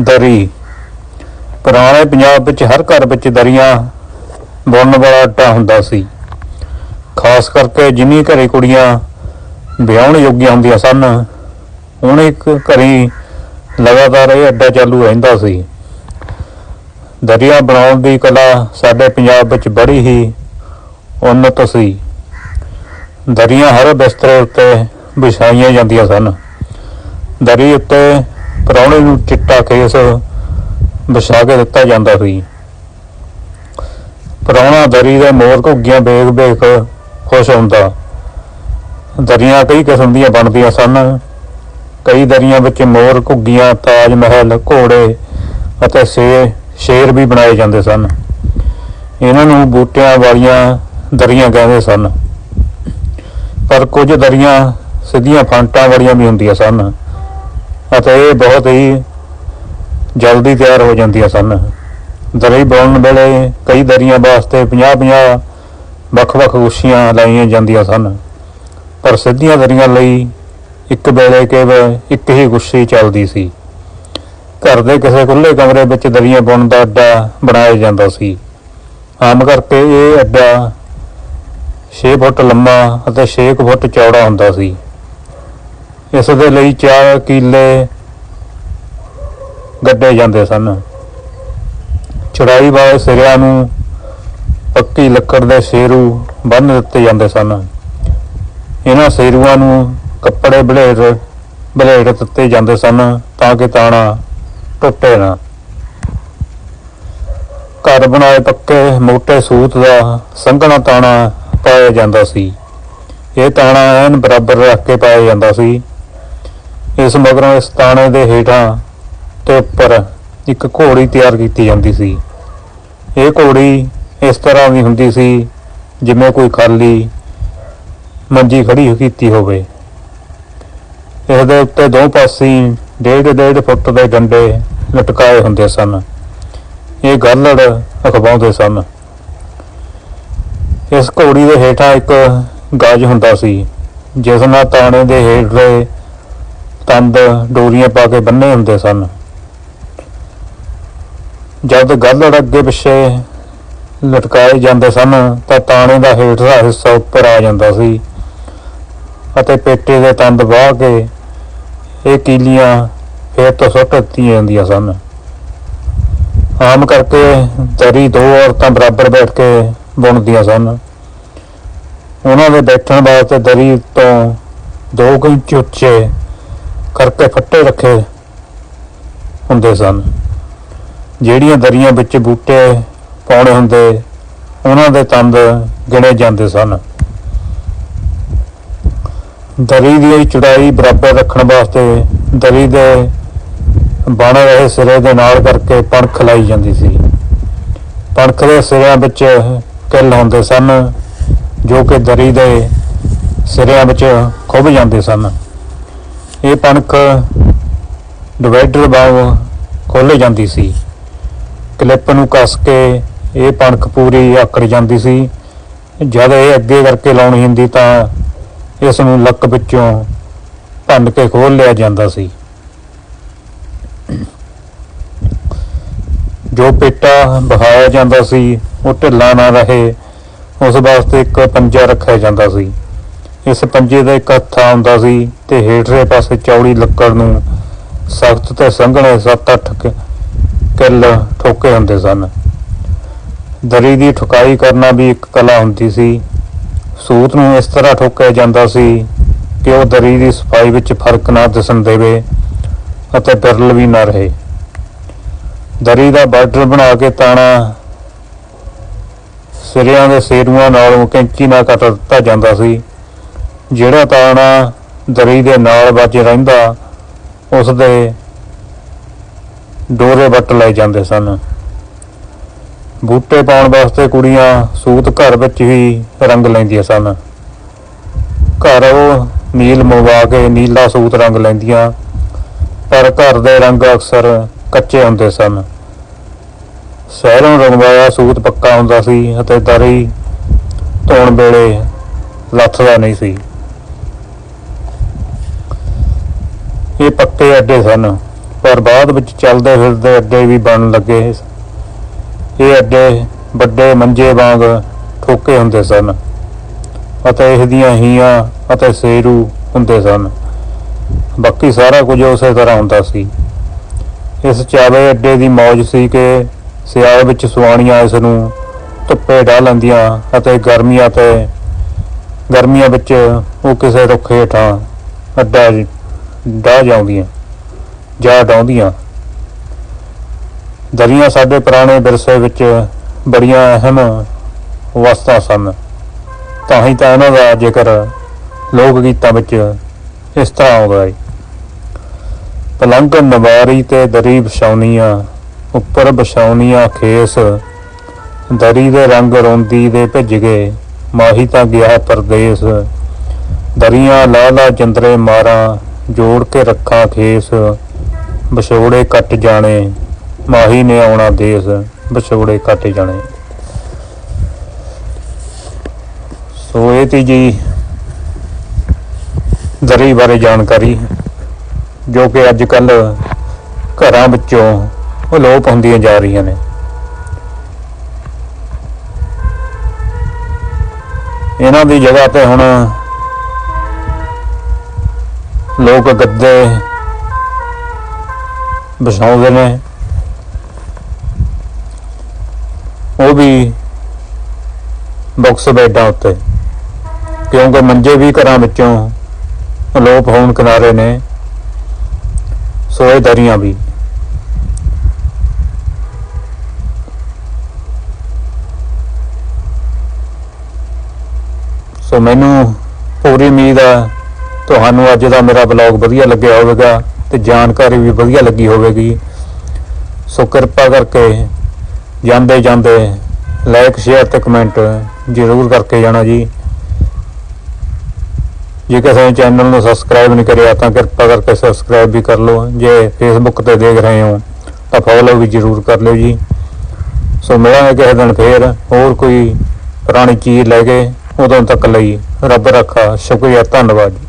ਦਰੀ। ਪੁਰਾਣੇ ਪੰਜਾਬ ਵਿੱਚ ਹਰ ਘਰ ਵਿੱਚ ਦਰੀਆਂ ਬੁਣਨ ਵਾਲਾ ਅੱਡਾ ਹੁੰਦਾ ਸੀ। ਖਾਸ ਕਰਕੇ ਜਿੰਨੀ ਘਰੇ ਕੁੜੀਆਂ ਵਿਆਹਣ ਯੋਗੀਆਂ ਹੁੰਦੀਆਂ ਸਨ, ਹੁਣ ਇੱਕ ਘਰੀ ਲਗਾਤਾਰ ਇਹ ਅੱਡਾ ਚਾਲੂ ਰਹਿੰਦਾ ਸੀ। ਦਰੀਆਂ ਬਣਾਉਣ ਦੀ ਕਲਾ ਸਾਡੇ ਪੰਜਾਬ ਵਿੱਚ ਬੜੀ ਹੀ ਉન્નਤ ਸੀ। ਦਰੀਆਂ ਹਰ ਬਿਸਤਰੇ ਉੱਤੇ ਵਿਛਾਈਆਂ ਜਾਂਦੀਆਂ ਸਨ। ਦਰੀ ਉੱਤੇ ਪ੍ਰਾਹੁਣੇ ਨੂੰ ਚਿੱਟਾ ਖੇਸ ਵਿਛਾ ਕੇ ਦਿੱਤਾ ਜਾਂਦਾ ਸੀ। ਪ੍ਰਾਹੁਣਾ ਦਰੀ ਦੇ ਮੋਰ ਘੁੱਗੀਆਂ ਵੇਖ ਵੇਖ ਖੁਸ਼ ਹੁੰਦਾ। ਦਰੀਆਂ ਕਈ ਕਿਸਮ ਦੀਆਂ ਬਣਦੀਆਂ ਸਨ। ਕਈ ਦਰੀਆਂ ਵਿੱਚ ਮੋਰ ਘੁੱਗੀਆਂ ਤਾਜ ਮਹਿਲ ਘੋੜੇ ਅਤੇ ਸ਼ੇਰ ਸ਼ੇਰ ਵੀ ਬਣਾਏ ਜਾਂਦੇ ਸਨ। ਇਹਨਾਂ ਨੂੰ ਬੂਟਿਆਂ ਵਾਲੀਆਂ ਦਰੀਆਂ ਕਹਿੰਦੇ ਸਨ। ਪਰ ਕੁਝ ਦਰੀਆਂ ਸਿੱਧੀਆਂ ਫਾਂਟਾਂ ਵਾਲੀਆਂ ਵੀ ਹੁੰਦੀਆਂ ਸਨ। ਅਤੇ ਇਹ ਬਹੁਤ ਹੀ ਜਲਦੀ ਤਿਆਰ ਹੋ ਜਾਂਦੀਆਂ ਸਨ। ਦਰੀ ਬਣਾਉਣ ਵੇਲੇ ਕਈ ਦਰੀਆਂ ਵਾਸਤੇ 50-50 ਵੱਖ-ਵੱਖ ਗੁੱਛੀਆਂ ਲਾਈਆਂ ਜਾਂਦੀਆਂ ਸਨ। ਪਰ ਸਿੱਧੀਆਂ ਦਰੀਆਂ ਲਈ ਇੱਕ ਵੇਲੇ ਕੇਵਲ ਇੱਕ ਹੀ ਗੁੱਛੀ ਚੱਲਦੀ ਸੀ। ਘਰ ਦੇ ਕਿਸੇ ਖੁੱਲੇ ਕਮਰੇ ਵਿੱਚ ਦਰੀਆਂ ਬੁਣਨ ਦਾ ਅੱਡਾ ਬਣਾਇਆ ਜਾਂਦਾ ਸੀ। ਆਮ ਕਰਕੇ ਇਹ ਅੱਡਾ 6 ਫੁੱਟ ਲੰਮਾ ਅਤੇ 6 ਫੁੱਟ ਚੌੜਾ ਹੁੰਦਾ ਸੀ। ਇਸ ਦੇ ਲਈ ਚਾਰ ਕਿੱਲੇ ਗੱਡੇ ਜਾਂਦੇ ਸਨ। ਚੜਾਈ ਵਾਲੇ ਸਿਰਿਆਂ ਨੂੰ ਪੱਕੀ ਲੱਕੜ ਦੇ ਸ਼ੇਰੂ ਬੰਨ੍ਹ ਦਿੱਤੇ ਜਾਂਦੇ ਸਨ। ਇਹਨਾਂ ਸ਼ੇਰੂਆਂ ਨੂੰ ਕੱਪੜੇ ਬਲੇਡ ਬਲੇਡ ਦਿੱਤੇ ਜਾਂਦੇ ਸਨ ਤਾਂ ਕਿ ਤਾਣਾ ਟੁੱਟੇ ਨਾ। ਘਰ ਬਣਾਏ ਪੱਕੇ ਮੋਟੇ ਸੂਤ ਦਾ ਸੰਘਣਾ ਤਾਣਾ ਪਾਇਆ ਜਾਂਦਾ ਸੀ। ਇਹ ਤਾਣਾ ਐਨ ਬਰਾਬਰ ਰੱਖ ਕੇ ਪਾਇਆ ਜਾਂਦਾ ਸੀ ਇਸ ਮਗਰੋਂ ਇਸ ਤਾਣੇ ਦੇ ਹੇਠਾਂ ਤੇ ਉੱਪਰ ਇੱਕ ਘੋੜੀ ਤਿਆਰ ਕੀਤੀ ਜਾਂਦੀ ਸੀ। ਇਹ ਘੋੜੀ ਇਸ ਤਰ੍ਹਾਂ ਦੀ ਹੁੰਦੀ ਸੀ ਜਿਵੇਂ ਕੋਈ ਖਾਲੀ ਮੰਜੀ ਖੜੀ ਕੀਤੀ ਹੋਵੇ। ਇਸ ਦੇ ਉੱਤੇ ਦੋ ਪਾਸੇ ਡੇਢ ਡੇਢ ਫੁੱਟ ਦੇ ਡੰਡੇ ਲਟਕਾਏ ਹੁੰਦੇ ਸਨ। ਇਹ ਗੱਲੜ ਅਖਵਾਉਂਦੇ ਸਨ। ਇਸ ਘੋੜੀ ਦੇ ਹੇਠਾਂ ਇੱਕ ਗਜ ਹੁੰਦਾ ਸੀ, ਜਿਸ ਨਾਲ ਤਾਣੇ ਦੇ ਹੇਠਲੇ ਤੰਦ ਡੋਰੀਆਂ ਪਾ ਕੇ ਬੰਨੇ ਹੁੰਦੇ ਸਨ। ਜਦ ਗੱਲੜ ਅੱਗੇ ਪਿੱਛੇ ਲਟਕਾਏ ਜਾਂਦੇ ਸਨ, ਤਾਂ ਤਾਣੇ ਦਾ ਹੇਠਲਾ ਹਿੱਸਾ ਉੱਪਰ ਆ ਜਾਂਦਾ ਸੀ ਅਤੇ ਪੇਟੇ ਦੇ ਤੰਦ ਵਾਹ ਕੇ ਇਹ ਕੀਲੀਆਂ ਫੇਰ ਤੋਂ ਸੁੱਟ ਦਿੱਤੀਆਂ ਜਾਂਦੀਆਂ ਸਨ। ਆਮ ਕਰਕੇ ਦਰੀ ਦੋ ਔਰਤਾਂ ਬਰਾਬਰ ਬੈਠ ਕੇ ਬੁਣਦੀਆਂ ਸਨ। ਉਹਨਾਂ ਦੇ ਬੈਠਣ ਵਾਸਤੇ ਦਰੀ ਤੋਂ 2 ਇੰਚ ਉੱਚੇ ਕਰਕੇ ਫੱਟੇ ਰੱਖੇ ਹੁੰਦੇ ਸਨ। ਜਿਹੜੀਆਂ ਦਰੀਆਂ ਵਿੱਚ ਬੂਟੇ ਪਾਉਣੇ ਹੁੰਦੇ, ਉਹਨਾਂ ਦੇ ਤੰਦ ਗਿਣੇ ਜਾਂਦੇ ਸਨ। ਦਰੀ ਦੀ ਚੜਾਈ ਬਰਾਬਰ ਰੱਖਣ ਵਾਸਤੇ ਦਰੀ ਦੇ ਬਣ ਰਹੇ ਸਿਰੇ ਦੇ ਨਾਲ ਕਰਕੇ ਪਣਖ ਲਾਈ ਜਾਂਦੀ ਸੀ। ਪਣਖ ਦੇ ਸਿਰਿਆਂ ਵਿੱਚ ਕਿੱਲ ਹੁੰਦੇ ਸਨ, ਜੋ ਕਿ ਦਰੀ ਦੇ ਸਿਰਿਆਂ ਵਿੱਚ ਖੁੱਭ ਜਾਂਦੇ ਸਨ। ਇਹ ਪਣਖ ਡਿਵਾਈਡਰ ਵਾਂਗ ਖੋਲੇ ਜਾਂਦੀ ਸੀ। ਕਲਿੱਪ ਨੂੰ ਕੱਸ ਕੇ ਇਹ ਪਣਖ ਪੂਰੀ ਆਕੜ ਜਾਂਦੀ ਸੀ। ਜਦ ਇਹ ਅੱਗੇ ਕਰਕੇ ਲਾਉਣੀ ਹੁੰਦੀ ਤਾਂ ਇਸ ਨੂੰ ਲੱਕ ਵਿੱਚੋਂ ਭੰਨ ਕੇ ਖੋਲ ਲਿਆ ਜਾਂਦਾ ਸੀ। ਜੋ ਪੇਟਾ ਬਹਾਇਆ ਜਾਂਦਾ ਸੀ, ਉਹ ਢਿੱਲਾ ਨਾ ਰਹੇ, ਉਸ ਵਾਸਤੇ ਇੱਕ ਪੰਜਾ ਰੱਖਿਆ ਜਾਂਦਾ ਸੀ। ਇਸ ਪੰਜੇ ਦਾ ਇੱਕ ਹੱਥਾ ਹੁੰਦਾ ਸੀ ਤੇ ਹੇਠਲੇ ਪਾਸੇ ਚੌੜੀ ਲੱਕੜ ਨੂੰ ਸਖਤ ਤੇ ਸੰਘਣੇ 7-8 ਕਿੱਲ ਠੋਕੇ ਹੁੰਦੇ ਸਨ। ਦਰੀ ਦੀ ਠੁਕਾਈ ਕਰਨਾ ਵੀ ਇੱਕ ਕਲਾ ਹੁੰਦੀ ਸੀ। ਸੂਤ ਨੂੰ ਇਸ ਤਰ੍ਹਾਂ ਠੋਕਿਆ ਜਾਂਦਾ ਸੀ ਕਿ ਉਹ ਦਰੀ ਦੀ ਸਫ਼ਾਈ ਵਿੱਚ ਫ਼ਰਕ ਨਾ ਦਿਸਣ ਦੇਵੇ ਅਤੇ ਬਿਰਲ ਵੀ ਨਾ ਰਹੇ। ਦਰੀ ਦਾ ਬਾਰਡਰ ਬਣਾ ਕੇ ਤਾਣਾ ਸਿਰਿਆਂ ਦੇ ਸੇਰੂਆਂ ਨਾਲੋਂ ਕੈਂਚੀ ਨਾਲ ਕੱਟ ਦਿੱਤਾ ਜਾਂਦਾ ਸੀ। ਜਿਹੜਾ ਤਾਣਾ ਦਰੀ ਦੇ ਨਾਲ ਵੱਜ ਰਹਿੰਦਾ ਉਸ ਦੇ ਡੋਰੇ ਵੱਟ ਲੈ ਜਾਂਦੇ ਸਨ। ਬੂਟੇ ਪਾਉਣ ਵਾਸਤੇ ਕੁੜੀਆਂ ਸੂਤ ਘਰ ਵਿੱਚ ਹੀ ਰੰਗ ਲੈਂਦੀਆਂ ਸਨ। ਘਰ ਉਹ ਨੀਲ ਮਵਾ ਕੇ ਨੀਲਾ ਸੂਤ ਰੰਗ ਲੈਂਦੀਆਂ, ਪਰ ਘਰ ਦੇ ਰੰਗ ਅਕਸਰ ਕੱਚੇ ਹੁੰਦੇ ਸਨ। ਸ਼ਹਿਰੋਂ ਰੰਗਵਾਇਆ ਸੂਤ ਪੱਕਾ ਹੁੰਦਾ ਸੀ ਅਤੇ ਦਰੀ ਧੋਣ ਵੇਲੇ ਲੱਥਦਾ ਨਹੀਂ ਸੀ। ਇਹ ਪੱਕੇ ਅੱਡੇ ਸਨ, ਪਰ ਬਾਅਦ ਵਿੱਚ ਚੱਲਦੇ ਫਿਰਦੇ ਅੱਡੇ ਵੀ ਬਣਨ ਲੱਗੇ। ਇਹ ਅੱਡੇ ਵੱਡੇ ਮੰਜੇ ਵਾਂਗ ਠੋਕੇ ਹੁੰਦੇ ਸਨ ਅਤੇ ਇਸ ਦੀਆਂ ਹੀਆਂ ਅਤੇ ਸੇਰੂ ਹੁੰਦੇ ਸਨ। ਬਾਕੀ ਸਾਰਾ ਕੁਝ ਉਸੇ ਤਰ੍ਹਾਂ ਹੁੰਦਾ ਸੀ। ਇਸ ਚਾਵੇ ਅੱਡੇ ਦੀ ਮੌਜ ਸੀ ਕਿ ਸਿਆਲ ਵਿੱਚ ਸੁਆਣੀਆਂ ਇਸ ਨੂੰ ਧੁੱਪੇ ਡਾਹ ਲੈਂਦੀਆਂ ਅਤੇ ਗਰਮੀਆਂ ਤੇ, ਗਰਮੀਆਂ ਵਿੱਚ ਉਹ ਕਿਸੇ ਰੁੱਖ ਹੇਠਾਂ ਅੱਡਾ ਡਾਹ ਜਾਂਦੀਆਂ ਜਾਂ ਡਾਉਂਦੀਆਂ ਦਰੀਆਂ ਸਾਡੇ ਪੁਰਾਣੇ ਵਿਰਸੇ ਵਿੱਚ ਬੜੀਆਂ ਅਹਿਮ ਵਸਤਾਂ ਸਨ। ਤਾਂ ਹੀ ਤਾਂ ਇਹਨਾਂ ਦਾ ਜ਼ਿਕਰ ਲੋਕ ਗੀਤਾਂ ਵਿੱਚ ਇਸ ਤਰ੍ਹਾਂ ਆਉਂਦਾ ਹੈ। ਪਲੰਗ ਨਵਾਰੀ ਤੇ ਦਰੀ ਵਿਛਾਉਣੀਆਂ, ਉੱਪਰ ਵਿਛਾਉਣੀਆਂ ਖੇਸ, ਦਰੀ ਦੇ ਰੰਗ ਰੋਂਦੀ ਦੇ ਭਿੱਜ ਗਏ, ਮਾਹੀ ਤਾਂ ਗਿਆ ਪਰਦੇਸ। ਦਰੀਆਂ ਲਾ ਲਾ ਜੰਦਰੇ ਮਾਰਾਂ ਜੋੜ ਕੇ ਰੱਖਾਂ ਖੇਸ, ਵਿਛੋੜੇ ਕੱਟ ਜਾਣੇ, ਮਾਹੀ ਨੇ ਆਉਣਾ ਦੇਸ, ਵਿਛੋੜੇ ਕੱਟ ਜਾਣੇ। ਸੋ ਇਹ ਤੀ ਜੀ ਦਰੀ ਬਾਰੇ ਜਾਣਕਾਰੀ, ਜੋ ਕਿ ਅੱਜ ਕੱਲ ਘਰਾਂ ਵਿੱਚੋਂ ਅਲੋਪ ਹੁੰਦੀਆਂ ਜਾ ਰਹੀਆਂ ਨੇ। ਇਹਨਾਂ ਦੀ ਜਗ੍ਹਾ ਤੇ ਹੁਣ ਲੋਕ ਗੱਦੇ ਵਿਛਾਉਂਦੇ ਨੇ। ਉਹ ਵੀ ਬਾਕਸ ਬੈਡਾਂ ਉੱਤੇ, ਕਿਉਂਕਿ ਮੰਜੇ ਵੀ ਘਰਾਂ ਵਿੱਚੋਂ ਅਲੋਪ ਹੋਣ ਕਿਨਾਰੇ ਨੇ ਸੋ ਦਰੀਆਂ ਵੀ। ਸੋ ਮੈਨੂੰ ਪੂਰੀ ਉਮੀਦ ਆ ਤੁਹਾਨੂੰ ਅੱਜ ਦਾ ਮੇਰਾ ਬਲੌਗ ਵਧੀਆ ਲੱਗਿਆ ਹੋਵੇਗਾ ਤੇ ਜਾਣਕਾਰੀ ਵੀ ਵਧੀਆ ਲੱਗੀ ਹੋਵੇਗੀ। ਸੋ ਕਿਰਪਾ ਕਰਕੇ ਜਾਂਦੇ ਜਾਂਦੇ ਲਾਈਕ ਸ਼ੇਅਰ ਤੇ ਕਮੈਂਟ ਜ਼ਰੂਰ ਕਰਕੇ ਜਾਣਾ ਜੀ। ਜੇ ਕਿਸੇ ਚੈਨਲ ਨੂੰ ਸਬਸਕ੍ਰਾਈਬ ਨਹੀਂ ਕਰਿਆ ਤਾਂ ਕਿਰਪਾ ਕਰਕੇ ਸਬਸਕ੍ਰਾਈਬ ਵੀ ਕਰ ਲਓ। ਜੇ ਫੇਸਬੁੱਕ ਤੇ ਦੇਖ ਰਹੇ ਹੋ ਤਾਂ ਫੋਲੋ ਵੀ ਜ਼ਰੂਰ ਕਰ ਲਿਓ ਜੀ। ਸੋ ਮਿਲਾਂਗੇ ਕਿਸੇ ਦਿਨ ਫੇਰ ਹੋਰ ਕੋਈ ਪੁਰਾਣੀ ਚੀਜ਼ ਲੈ ਕੇ। ਉਦੋਂ ਤੱਕ ਲਈ ਰੱਬ ਰੱਖਾ, ਸ਼ੁਕਰੀਆ, ਧੰਨਵਾਦ ਜੀ।